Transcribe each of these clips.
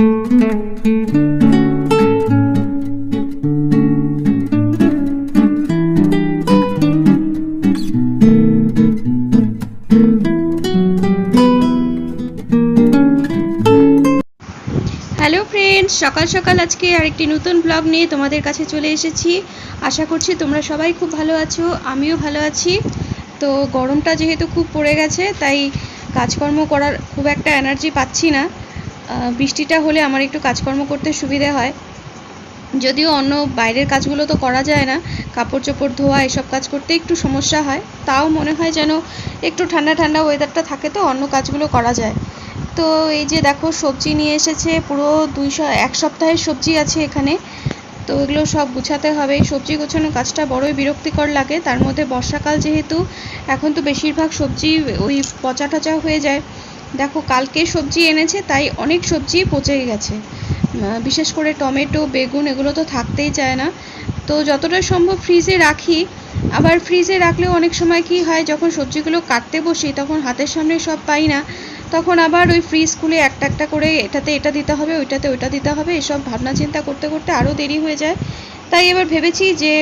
Hello friends সকাল সকাল আজকে আরেকটি নতুন ব্লগ নিয়ে তোমাদের কাছে চলে এসেছি। আশা করছি তোমরা সবাই খুব ভালো আছো, আমিও ভালো আছি। তো গরমটা যেহেতু খুব পড়ে গেছে, তাই কাজকর্ম করার খুব একটা এনার্জি পাচ্ছি না। বৃষ্টিটা হলে আমার একটু কাজকর্ম করতে সুবিধে হয়। যদিও অন্য বাইরের কাজগুলো তো করা যায় না কাপড় চোপড় ধোয়া, এসব কাজ করতে একটু সমস্যা হয়। তাও মনে হয় যেন একটু ঠান্ডা ঠান্ডা ওয়েদারটা থাকে তো অন্য কাজগুলো করা যায়। তো এই যে দেখো, সবজি নিয়ে এসেছে, পুরো দুইশো এক সপ্তাহের সবজি আছে এখানে। তো এগুলো সব গুছাতে হবে। এই সবজি গোছানোর কাজটা বড়ই বিরক্তিকর লাগে। তার মধ্যে বর্ষাকাল যেহেতু, এখন তো বেশিরভাগ সবজি ওই পচা টচা হয়ে যায়। দেখো, কালকে সবজি এনেছে, তাই অনেক সবজি পচে গেছে। বিশেষ করে টমেটো, বেগুন, এগুলো তো থাকতেই চায় না। তো যতটা সম্ভব ফ্রিজে রাখি। আবার ফ্রিজে রাখলেও অনেক সময় কি হয়, যখন সবজিগুলো কাটতে বসি, তখন হাতের সামনে সব পাই না। তখন আবার ওই ফ্রিজ খুলে একটা একটা করে এটাতে এটা দিতে হবে, ওইটাতে ওইটা দিতে হবে, এসব ভাবনা চিন্তা করতে করতে আরও দেরি হয়ে যায়। তাই এবার ভেবেছি যে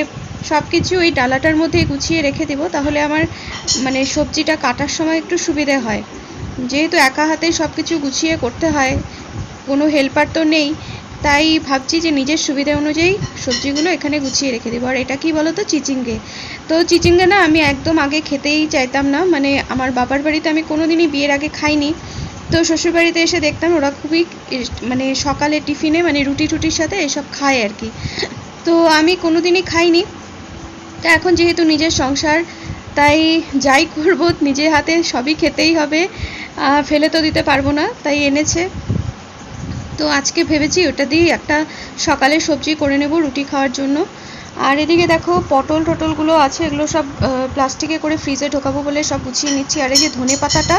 সব কিছু ওই ডালাটার মধ্যে গুছিয়ে রেখে দেবো, তাহলে আমার মানে সবজিটা কাটার সময় একটু সুবিধে হয়। যেহেতু একা হাতেই সব কিছু গুছিয়ে করতে হয়, কোনো হেল্পার তো নেই, তাই ভাবছি যে নিজের সুবিধা অনুযায়ী সবজিগুলো এখানে গুছিয়ে রেখে দেবো। আর এটা কি বলো তো চিচিঙ্গে। তো চিচিঙ্গে না, আমি একদম আগে খেতেই চাইতাম না মানে আমার বাবার বাড়িতে আমি কোনোদিনই বিয়ের আগে খাইনি। তো শ্বশুরবাড়িতে এসে দেখতাম ওরা খুবই মানে সকালে টিফিনে মানে রুটি টুটির সাথে এসব খায় আর কি। তো আমি কোনোদিনই খাইনি। তা এখন যেহেতু নিজের সংসার, তাই যাই করব, নিজের হাতে সবই খেতেই হবে। ফেলে তো দিতে পারব না, তাই এনেছে। তো আজকে ভেবেছি ওটা দিয়েই একটা সকালে সবজি করে নেব রুটি খাওয়ার জন্য। আর এদিকে দেখো, পটল টটলগুলো আছে, এগুলো সব প্লাস্টিকে করে ফ্রিজে ঢোকাবো বলে সব গুছিয়ে নিচ্ছি। আর এই যে ধনে পাতাটা,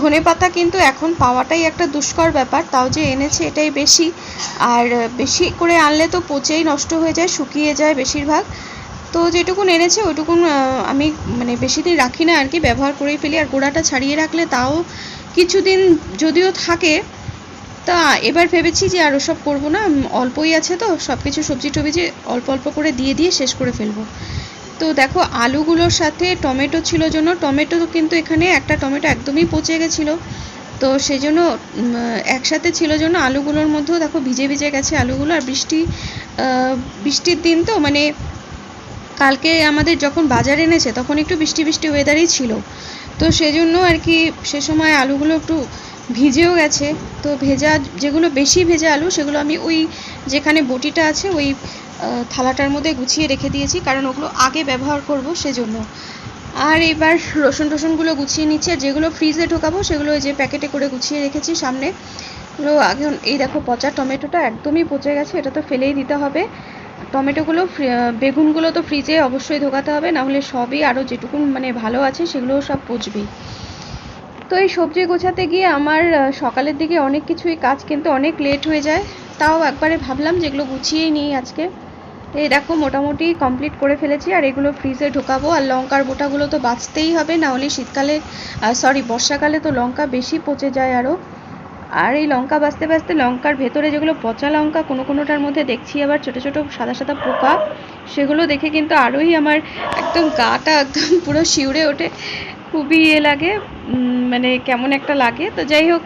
ধনে পাতা কিন্তু এখন পাওয়াটাই একটা দুষ্কর ব্যাপার, তাও যে এনেছে এটাই বেশি। আর বেশি করে আনলে তো পচেই নষ্ট হয়ে যায়, শুকিয়ে যায় বেশিরভাগ। তো যেটুকুন এনেছে, ওইটুকুন আমি মানে বেশি দিন রাখি না আর কি, ব্যবহার করেই ফেলি। আর গোড়াটা ছাড়িয়ে রাখলে তাও কিছুদিন যদিও থাকে, তা এবার ভেবেছি যে আর ওসব করব না অল্পই আছে তো সব কিছু সবজি টবজি অল্প অল্প করে দিয়ে দিয়ে শেষ করে ফেলব। তো দেখো, আলুগুলোর সাথে টমেটো ছিল জন্য, টমেটো কিন্তু এখানে একটা টমেটো একদমই পচে গেছিল। তো সেই জন্য একসাথে ছিল জন্য আলুগুলোর মধ্যেও দেখো ভিজে ভিজে গেছে আলুগুলো। আর বৃষ্টি বৃষ্টির দিন তো মানে কালকে আমাদের যখন বাজার এনেছে, তখন একটু বৃষ্টি বৃষ্টি ওয়েদারই ছিল। তো সেজন্য আর কি সে সময় আলুগুলো একটু ভিজেও গেছে। তো ভেজা যেগুলো বেশি ভেজা আলু, সেগুলো আমি ওই যেখানে বটিটা আছে, ওই থালাটার মধ্যে গুছিয়ে রেখে দিয়েছি, কারণ ওগুলো আগে ব্যবহার করব সেজন্য। আর এবার রসুন টসুনগুলো গুছিয়ে নিচ্ছে আর যেগুলো ফ্রিজে ঢোকাবো, সেগুলো ওই যে প্যাকেটে করে গুছিয়ে রেখেছি সামনে। আগে এই দেখো পচা টমেটোটা একদমই পচে গেছে, এটা তো ফেলেই দিতে হবে। টমেটোগুলো বেগুনগুলো তো ফ্রিজে অবশ্যই ঢোকাতে হবে, না হলে সবই আরও যেটুকু মানে ভালো আছে সেগুলোও সব পচবেই তো এই সবজি গোছাতে গিয়ে আমার সকালের দিকে অনেক কিছুই কাজ কিন্তু অনেক লেট হয়ে যায়। তাও একবারে ভাবলাম যেগুলো গুছিয়েই নিই আজকে। এই দেখো মোটামুটি কমপ্লিট করে ফেলেছি, আর এগুলো ফ্রিজে ঢোকাবো। আর লঙ্কার বোটাগুলো তো বাঁচতেই হবে, না হলে শীতকালে সরি বর্ষাকালে তো লঙ্কা বেশি পচে যায় আরও আর এই লঙ্কা বাঁচতে বাঁচতে লঙ্কার ভেতরে যেগুলো পচা লঙ্কা, কোনো কোনোটার মধ্যে দেখছি আবার ছোটো ছোটো সাদা সাদা পোকা, সেগুলো দেখে কিন্তু আরোই আমার একদম গাটা একদম পুরো শিউরে ওঠে। খুবই ইয়ে লাগে মানে কেমন একটা লাগে। তো যাই হোক,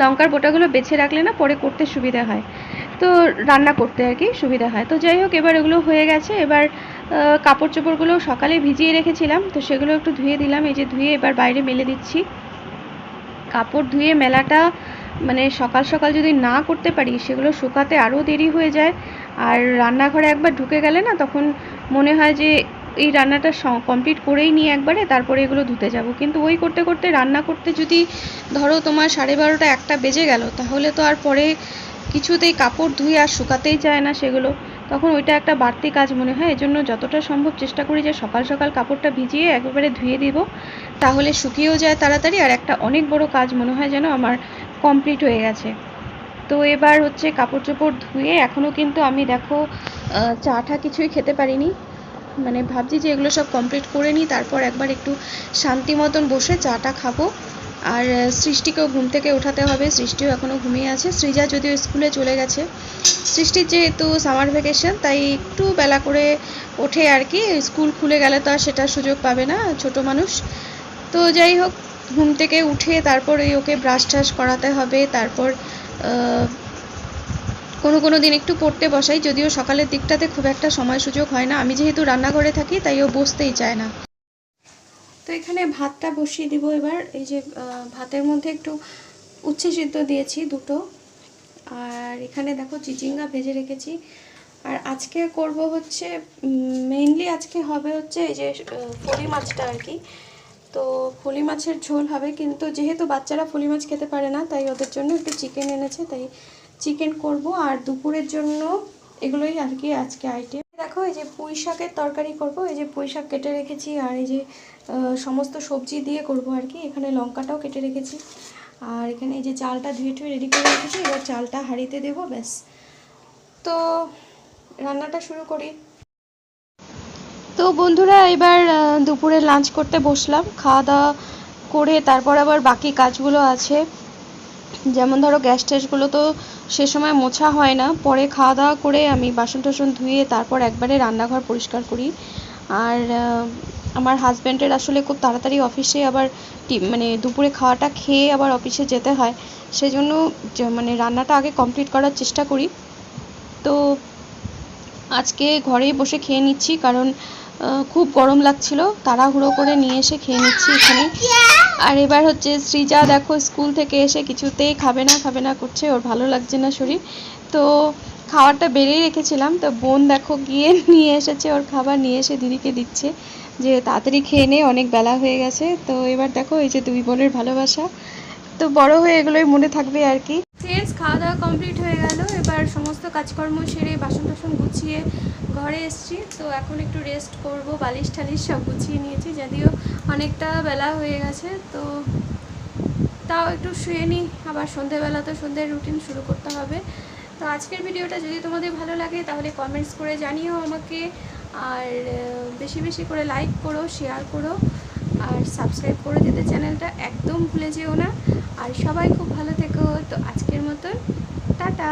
লঙ্কার বোটাগুলো বেছে রাখলে না পরে করতে সুবিধা হয়। তো রান্না করতে আর কি সুবিধা হয়। তো যাই হোক, এবার এগুলো হয়ে গেছে। এবার কাপড় চোপড়গুলো সকালে ভিজিয়ে রেখেছিলাম। তো সেগুলো একটু ধুয়ে দিলাম। এই যে ধুয়ে এবার বাইরে মেলে দিচ্ছি। কাপড় ধুয়ে মেলাটা মানে সকাল সকাল যদি না করতে পারি, সেগুলো শুকাতে আরও দেরি হয়ে যায়। আর রান্নাঘরে একবার ঢুকে গেলে না তখন মনে হয় যে এই রান্নাটা কমপ্লিট করেই নিয়ে একবারে, তারপরে এগুলো ধুতে যাব। কিন্তু ওই করতে করতে, রান্না করতে যদি ধরো তোমার সাড়ে বারোটা একটা বেজে গেল, তাহলে তো আর পরে কিছুতেই কাপড় ধুয়ে আর শুকাতেই চায় না সেগুলো। তখন ওইটা একটা বাড়তি কাজ মনে হয় এজন্য যতটা সম্ভব চেষ্টা করি যে সকাল সকাল কাপড়টা ভিজিয়ে একেবারে ধুয়ে দিব তাহলে শুকিয়েও যায় তাড়াতাড়ি আর একটা অনেক বড় কাজ মনে হয় যেন আমার কমপ্লিট হয়ে গেছে। তো এবার হচ্ছে কাপড় চোপড় ধুয়ে এখনও কিন্তু আমি দেখো আহ, চা টা কিছুই খেতে পারিনি। মানে ভাবছি যে এগুলো সব কমপ্লিট করে নিই তারপর একবার একটু শান্তি মতন বসে চাটা খাব। আর সৃষ্টিকেও ঘুম থেকে ওঠাতে হবে। সৃষ্টিও এখনও ঘুমিয়ে আছে। সৃজা যদিও স্কুলে চলে গেছে। সৃষ্টির যেহেতু সামার ভ্যাকেশন, তাই একটু বেলা করে ওঠে আর কি। স্কুল খুলে গেলে তো আর সেটার সুযোগ পাবে না ছোট মানুষ। তো যাই হোক, ঘুম থেকে উঠে তারপর এই ওকে ব্রাশ টাশ করাতে হবে। তারপর কোনো কোনো দিন একটু পড়তে বসাই। যদিও সকালের দিকটাতে খুব একটা সময় সুযোগ হয় না। আমি যেহেতু রান্নাঘরে থাকি, তাই ও বসতেই চায় না। তো এখানে ভাতটা বসিয়ে দিব এবার। এই যে ভাতের মধ্যে একটু উচ্ছে সিদ্ধ দিয়েছি দুটো। আর এখানে দেখো চিচিঙ্গা ভেজে রেখেছি। আর আজকে করব হচ্ছে মেইনলি আজকে হবে হচ্ছে এই যে ফলি মাছটা আর কি। তো ফলি মাছের ঝোল হবে, কিন্তু যেহেতু বাচ্চারা ফলি মাছ খেতে পারে না, তাই ওদের জন্য একটু চিকেন এনেছে, তাই চিকেন করব। আর দুপুরের জন্য এগুলোই আর কি আজকে আইটেম দেখো, এই যে পুঁই শাকের তরকারি করব, এই যে পুঁই শাক কেটে রেখেছি, আর এই যে সমস্ত সবজি দিয়ে করব আর কি। এখানে লঙ্কাটাও কেটে রেখেছি। আর এখানে এই যে চালটা ধুয়ে টুয়ে রেডি করে রেখেছি, এবার চালটা হাঁড়িতে দেবো, ব্যাস। তো রান্নাটা শুরু করি। তো বন্ধুরা, এবার দুপুরে লাঞ্চ করতে বসলাম। খাওয়া দাওয়া করে তারপর আবার বাকি কাজগুলো আছে। যেমন ধরো গ্যাস ট্যাসগুলো তো সে সময় মোছা হয় না। পরে খাওয়া দাওয়া করে আমি বাসন টাসন ধুয়ে তারপর একবারে রান্নাঘর পরিষ্কার করি। আর আমার হাজব্যান্ডের আসলে খুব তাড়াতাড়ি অফিসে আবার মানে দুপুরে খাওয়াটা খেয়ে আবার অফিসে যেতে হয়। সেজন্য মানে রান্নাটা আগে কমপ্লিট করার চেষ্টা করি। তো আজকে ঘরেই বসে খেয়ে নিচ্ছি কারণ খুব গরম লাগছিল। তাড়াহুড়ো করে নিয়ে এসে খেয়ে নিচ্ছি এখানে। আর এবার হচ্ছে সৃজা দেখো স্কুল থেকে এসে কিছুতেই খাবে না খাবে না, করছে। ওর ভালো লাগছে না শরীর। তো খাবারটা বেড়েই রেখেছিলাম। তো বোন দেখো গিয়ে নিয়ে এসেছে, ওর খাবার নিয়ে এসে দিদিকে দিচ্ছে। যে তাড়াতাড়ি খেয়ে নে, অনেক বেলা হয়ে গেছে। তো এবার দেখো এই যে দুই বোনের ভালোবাসা। তো বড় হয়ে এগুলোই মনে থাকবে আর কি। ফ্রেন্ডস খাওয়া দাওয়া কমপ্লিট হয়ে গেল। এবার সমস্ত কাজকর্ম সেরে বাসন টাসন গুছিয়ে ঘরে এসেছি। তো এখন একটু রেস্ট করব, বালিশ টালিশ সব গুছিয়ে নিয়েছি। যদিও অনেকটা বেলা হয়ে গেছে, তো তাও একটু শুয়ে নিই। আবার সন্ধেবেলা তো সন্ধ্যের রুটিন শুরু করতে হবে। তো আজকের ভিডিওটা যদি তোমাদের ভালো লাগে, তাহলে কমেন্টস করে জানিও আমাকে। আর বেশি বেশি করে লাইক করো শেয়ার করো। আর সাবস্ক্রাইব করে দিতে চ্যানেলটা একদম ভুলে যেও না। আর সবাই খুব ভালো থেকো। তো আজকের মতন, টাটা!